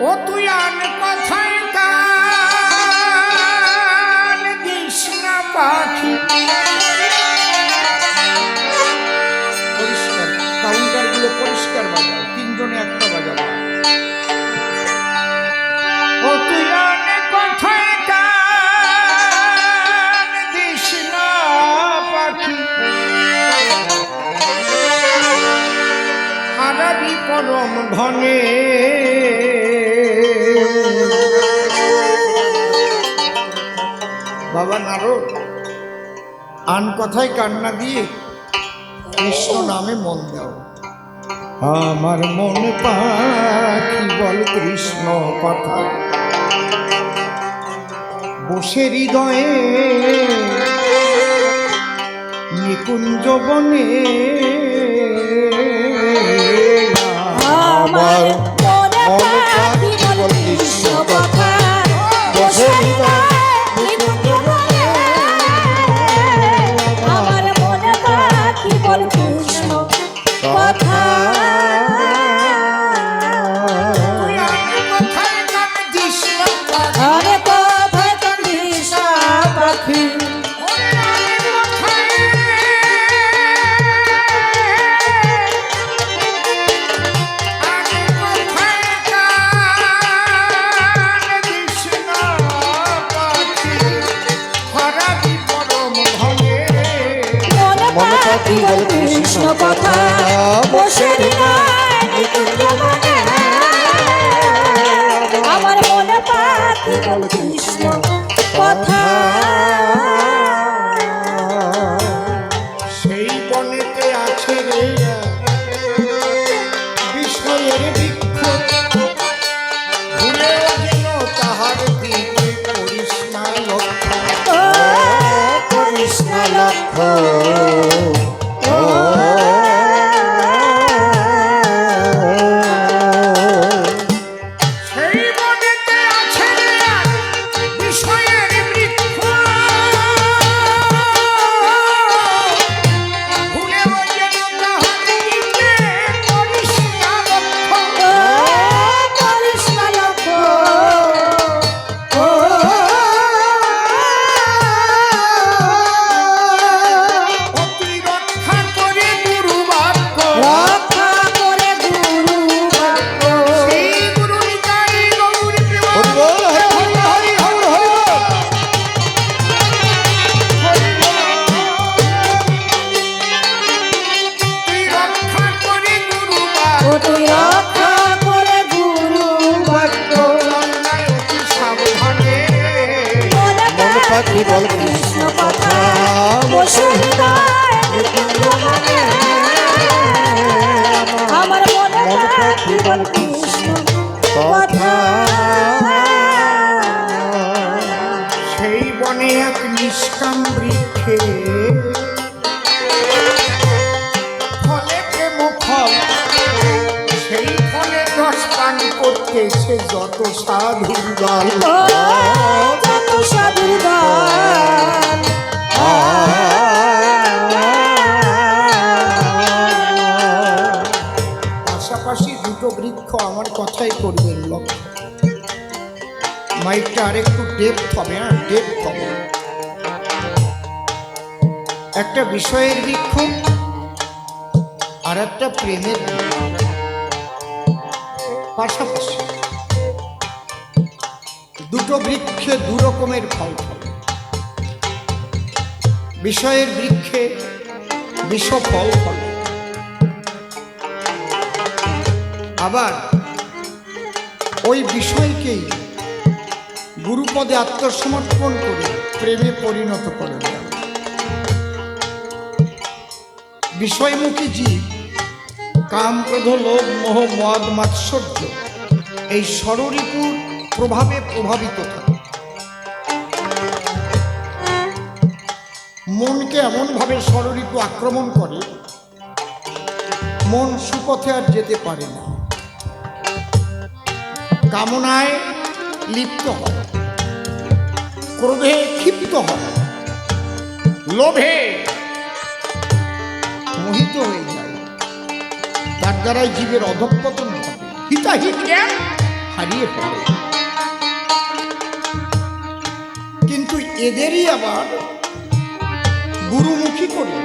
ও তুই আন কথায় কান দিস না পাখি। পরিষ্কার কাউন্টারগুলো পরিষ্কার বাজাও, তিনজনে একটা বাজাবো ও তুই আন কথায় কান দিস না পাখি। হারাবি পরম ধনে বাবা নারদ, আন কথায় কান্না দিয়ে কৃষ্ণ নামে মন দাও। আমার মন পাখি বল কৃষ্ণ কথা। বসে হৃদয়ে নিকুঞ্জ বনে আমার কৃষ্ণ কথা। সেই বনে এক নিষ্কাম বৃক্ষে। ফলে প্রেম ফল। সেই ফলে পান করতেছে যত ও যত সাধুর কথাই করবেন লক্ষ্য মাইকটা আরেকটু ডেপথ হবে হ্যাঁ ডেপথ হবে। একটা বিষয়ের বৃক্ষ আর একটা প্রেমের পাশাপাশি। দুটো বৃক্ষে দু রকমের ফল ফলে। বিষয়ের বৃক্ষে বিষ ফল ফলে। আবার ওই বিষয়কেই গুরুপদে আত্মসমর্পণ করে, প্রেমে পরিণত করে বিষয়মুখী জীব কাম ক্রোধ লোভ, মোহ, মদ, মাৎসর্য, এই ষড়রিপুর প্রভাবে প্রভাবিত থাকে। মনকে এমনভাবে ষড়রিপু আক্রমণ করে, মন সুপথে আর যেতে পারে না। কামনায় লিপ্ত হয় ক্রোধে ক্ষিপ্ত হয় লোভে মোহিত হয়ে যায় তার দ্বারাই জীবের অধঃপতন ঘটে। হিতাহিত জ্ঞান হারিয়ে ফেলে। কিন্তু এদেরই আবার গুরুমুখী করে।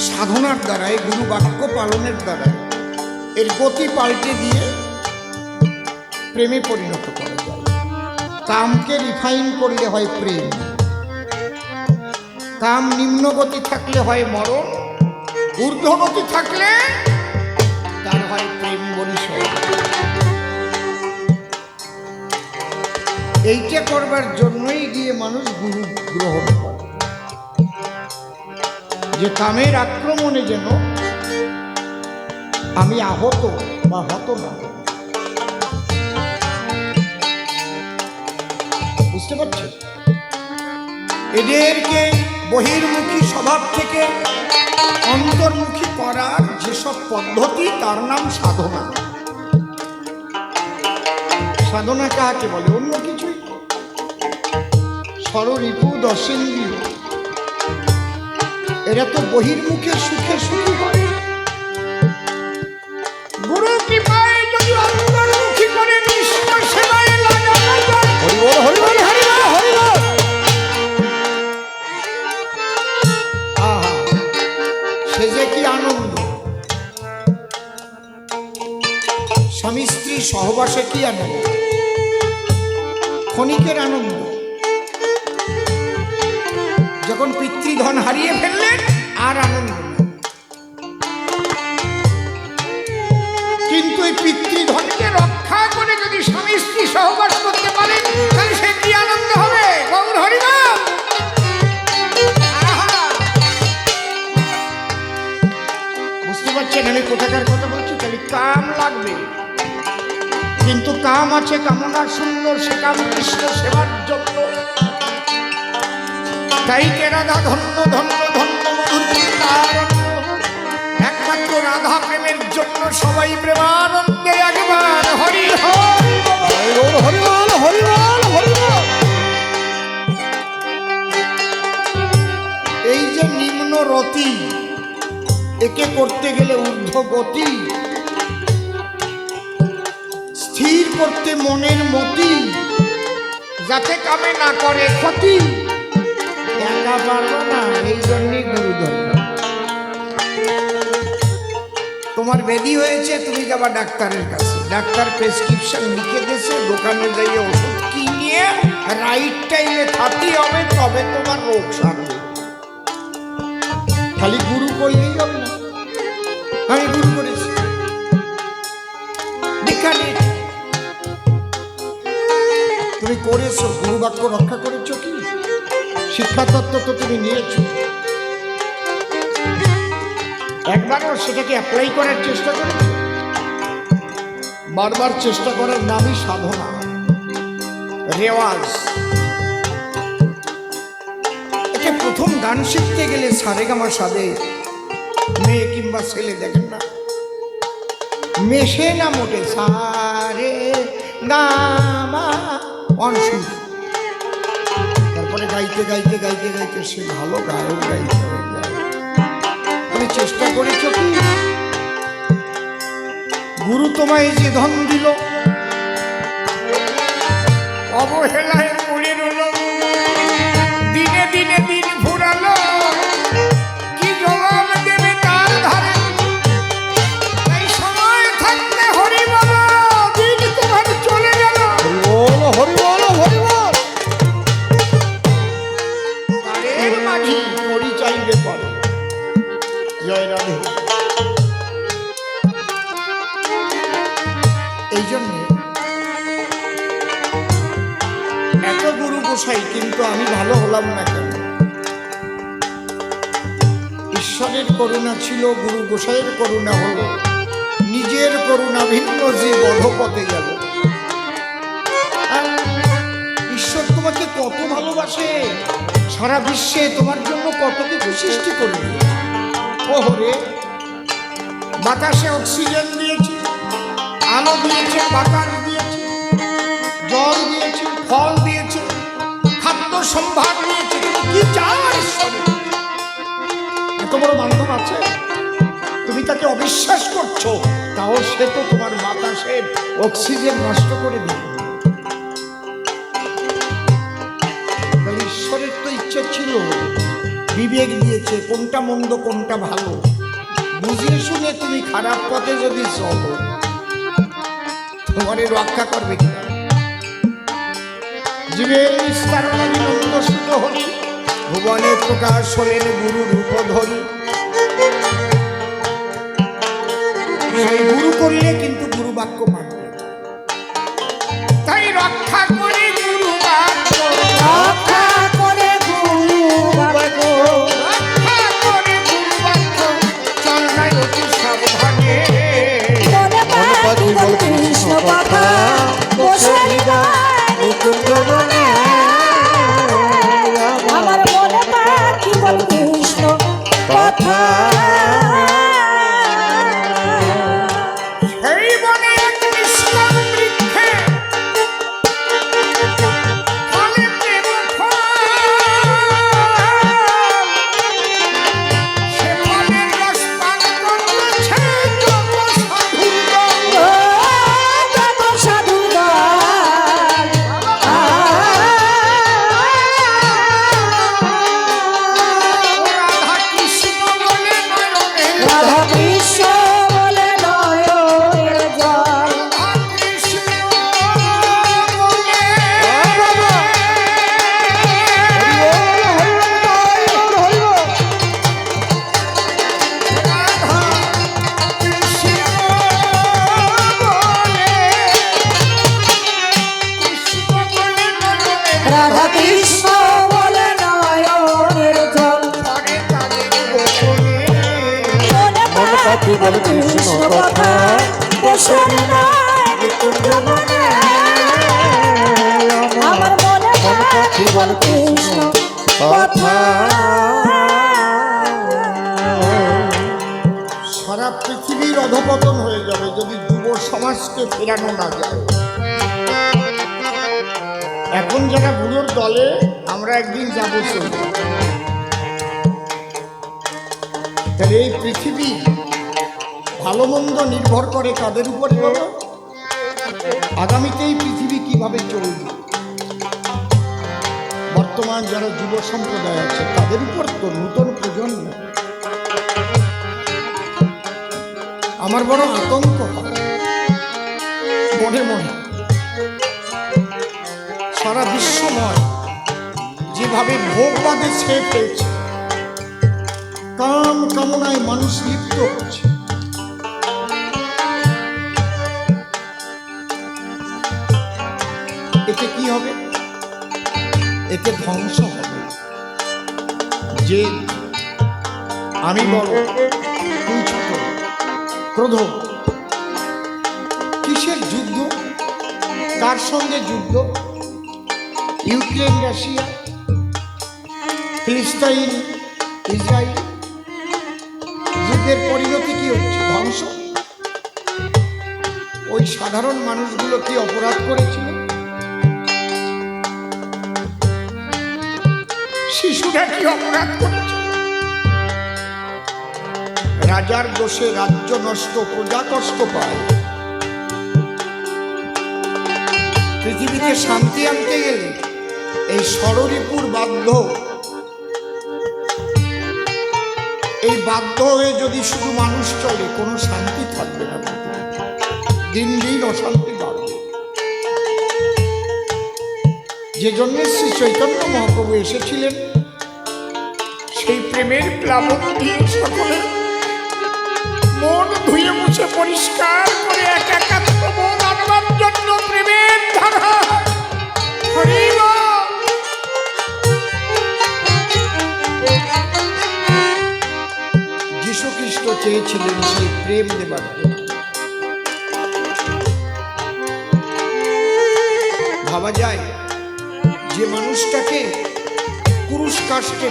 সাধনার দ্বারাই গুরু বাক্য পালনের দ্বারাই এর গতি পাল্টে দিয়ে প্রেমে পরিণত করা যায়। কামকে রিফাইন করলে হয় প্রেম। কাম নিম্নগতি থাকলে হয় মরণ। ঊর্ধ্বগতি থাকলে তার হয় প্রেম বরিশল এইটা করবার জন্যই গিয়ে মানুষ গুরু গ্রহণ করে। যে কামের আক্রমণে যেন আমি আহত বা হত না। বুঝতে পারছি? এদেরকে বহির্মুখী স্বভাব থেকে অন্তর্মুখী করার যেসব পদ্ধতি, তার নাম সাধনা। সাধনা কাকে বলে? অন্য কিছুই। স্বররিপু দশেন্দ্রীয় এরা তো বহির্মুখে সুখে সুখী হয়। সে যে কি আনন্দ? স্বামী স্ত্রী সহবাসে কি আনন্দ? ক্ষণিকের আনন্দ? যখন পিতৃধন হারিয়ে ফেললেন, আর আনন্দ কিন্তু এই পিতৃধনকে রক্ষা করে যদি স্বামী স্ত্রী সহবাস কোথাকার কথা বলছি তাহলে কাম লাগবে কিন্তু কাম আছে কামনা সুন্দর, সে কাম কৃষ্ণ সেবার জন্য তাই কে রাধা ধন্য ধন্য ধন্য। একমাত্র রাধা প্রেমের জন্য সবাই প্রেমানন্দে একবার হরি হরি বল। হরিবল হরিবল হরিবল হরিবল এই যে নিম্ন রতি একে করতে গেলে ঊর্ধ্ব গতি স্থির করতে মনের মতি। যাতে কামে না করে ক্ষতি। একা না, এই জন্যই গুরু তোমার ব্যাধি হয়েছে, তুমি যাবা ডাক্তারের কাছে। ডাক্তার প্রেসক্রিপশন লিখে দিয়েছে, দোকানে যাইয়ে ওষুধ কিনিয়ে রাইট টাইমে খাতি হবে, তবে তোমার রোগ সারবে। খালি গুরু করলেই হবে না। আমি গুরু করেছি। তুমি করেছ গুরু বাক্য রক্ষা করেছ কি? শিক্ষা তত্ত্ব তো তুমি নিয়েছো। একবারও সেটাকে অ্যাপ্লাই করার চেষ্টা করেছ? বারবার চেষ্টা করার নামই সাধনা। রেওয়াজ। গান শিখতে গেলে সারেগামা সাদে। মেয়ে কিংবা ছেলে দেখেন না। মেশে না মোটে সারে গামা। অনসুর তারপরে গাইতে গাইতে গাইতে গাইতে সে ভালো গায়ক গাইতে তুমি চেষ্টা করেছ কি? গুরু তোমায় যে ধন দিল, অবহেলায় পড়ে দিনে দিনে, দিন ছিল গুরু গোসাইয়ের করুণা হলো। নিজের করুণা ভিন্ন যে বধপথে গেল। ঈশ্বর তোমাকে কত ভালোবাসে, সারা বিশ্বে তোমার জন্য কত কিছু সৃষ্টি করবে। ওহরে, বাতাসে অক্সিজেন দিয়েছে, আলো দিয়েছে, বাতাস দিয়েছে, জল দিয়েছে, ফল দিয়েছে, খাদ্য সম্ভার দিয়েছে। কি চাও ঈশ্বরে? এত বড় বান্ধব আছে? তুমি তাকে অবিশ্বাস করছ, তাও সে তো তোমার বাতাসের অক্সিজেন নষ্ট করে দিল। ঈশ্বরের তো ইচ্ছা ছিল, বিবেক দিয়েছে, কোনটা মন্দ, কোনটা ভালো। বুঝিয়ে শুনে তুমি খারাপ পথে যদি চলো, তোমারে রক্ষা করবে কিনা? জীবের বিস্তার হরি ভুবনে প্রকাশ হলেন গুরু রূপ ধরি সেই গুরু করলে কিন্তু গুরু বাক্য মানবে তাই রক্ষা যাবে যদি যুব সমাজকে ফেরানো না যায়। এখন যারা বুড়োর দলে, আমরা একদিন যাব তাহলে এই পৃথিবী ভালো মন্দ নির্ভর করে কাদের উপর বাবা আগামীতে এই পৃথিবী কীভাবে চলবে? বর্তমান যারা যুব সম্প্রদায় আছে, তাদের উপর তো নূতন প্রজন্ম আমার বড় আতঙ্ক মনে মনে। সারা বিশ্বময় যেভাবে ভোগবাদে ছেয়ে ফেলছে, কাম কামনায় মানুষ লিপ্ত হচ্ছে। এতে কি হবে? এতে ধ্বংস হবে। যে আমি বড় ক্রোধ। কিসের যুদ্ধ? কার সঙ্গে যুদ্ধ? ইউক্রেন, রাশিয়া, ফিলিস্তাইন ইসরায়েল যুদ্ধের পরিণতি কি হচ্ছে? ধ্বংস? ওই সাধারণ মানুষগুলো কি অপরাধ করেছিল? শিশুরা কি অপরাধ করেছিল? রাজার দোষে রাজ্য নষ্ট, প্রজা কষ্ট পায়। পৃথিবীতে শান্তি আনতে গেলে এই ষড়রিপুর বাধ্য। এই বাধ্য হয়ে যদি শুধু মানুষ চলে, কোনো শান্তি থাকবে না দিন দিন অশান্তি বাড়বে। যে জন্য শ্রী চৈতন্য মহাপ্রভু এসেছিলেন, সেই প্রেমের প্লাবন দিয়ে সকলে ধুয়ে মুছে পরিষ্কার করে এক। চেয়েছিলেন সেই প্রেম দেবার ভাবা যায়, যে মানুষটাকে পুরুষ কাস্টে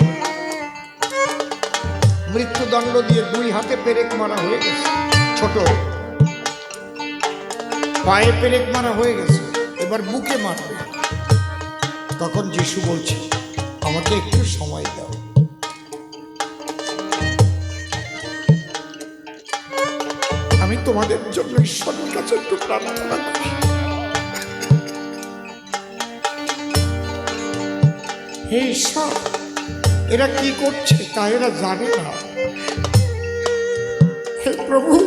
মৃত্যুদণ্ড দিয়ে দুই হাতে পেরেক মারা হয়ে গেছে। ছোট। পায়ে পেরেক মারা হয়ে গেছে, এবার বুকে মারবে তখন যিশু বলছে, আমাকে একটু সময় দাও। আমি তোমাদের জন্য ঈশ্বরের কাছে একটু প্রার্থনা করি। হে ঈশ্বর, এরা কি করছে তা এরা জানে না। হে প্রভু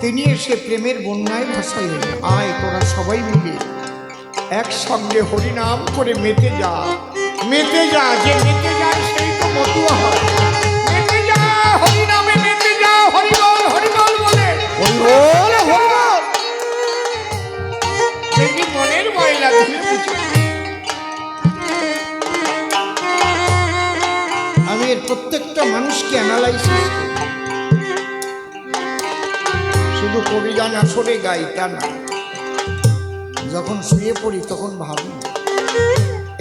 তিনি এসে প্রেমের বন্যায় ভাসাইলেন আয়, তোরা সবাই মিলে। একসঙ্গে হরিনাম করে মেতে যা। মেতে যা, যে মেতে যায় সেই তো মতুয়া হয়। মেতে যা আমি এর প্রত্যেকটা মানুষকে অ্যানালাইসিস করি। শুধু কবিগান আসরে গাই তা না। যখন শুয়ে পড়ি তখন ভাবি,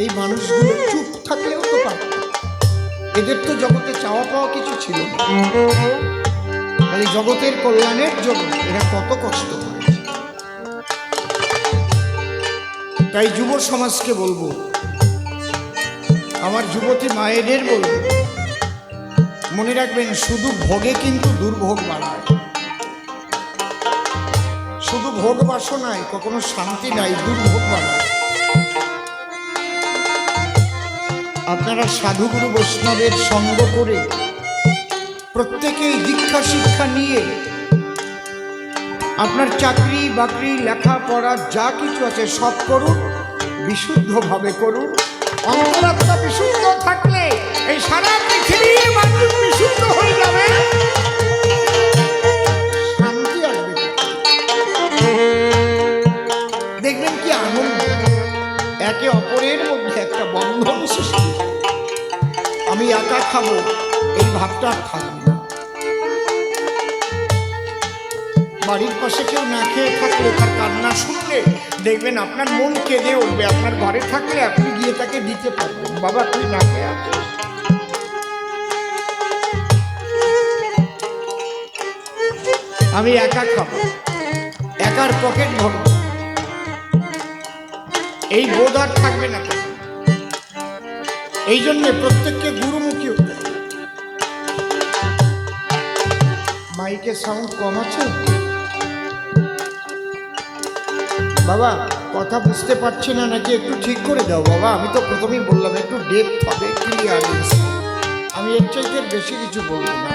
এই মানুষগুলো চুপ থাকলেও তো পারত। এদের তো জগতে চাওয়া পাওয়া কিছু ছিল জগতের কল্যাণের জন্য এরা কত কষ্ট করেছে তাই যুব সমাজকে বলব, আমার যুবতী মায়েদের বলব, মনে রাখবেন শুধু ভোগে কিন্তু দুর্ভোগ বাড়ায়। শুধু ভোগ বাসনায় কখনো শান্তি নাই, দুর্ভোগ আপনারা সাধুগুরু বৈষ্ণবের সঙ্গ করে প্রত্যেকেই দীক্ষা শিক্ষা নিয়ে আপনার চাকরি, বাকরি, লেখাপড়া, যা কিছু আছে সব করুন, বিশুদ্ধভাবে করুন। অন্তরাত্মা বিশুদ্ধ থাকলে এই সারা পৃথিবীর মানুষ বিশুদ্ধ হয়ে যাবে। একে অপরের মধ্যে একটা বন্ধন সৃষ্টি আমি একা খাব, এই ভাবটা আর থাকবে বাড়ির পাশে কেউ না খেয়ে থাকলে, তার কান্না শুনলে দেখবেন আপনার মন কেঁদে উঠবে, আপনার ঘরে থাকলে আপনি গিয়ে তাকে দিতে পারবেন। বাবা, তুই না খেয়ে আছিস? আমি একা খাব, একার পকেট ভরব। এই বোধ আর থাকবে না এই জন্য প্রত্যেককে গুরুমুখী হতে। মাইকের সাউন্ড কম আছে? বাবা, কথা বুঝতে পারছি না, নাকি একটু ঠিক করে দাও বাবা? আমি তো প্রথমেই বললাম, একটু ডেপথ হবে ক্লিয়ারেন্স আমি এর চাইতে বেশি কিছু বলব না।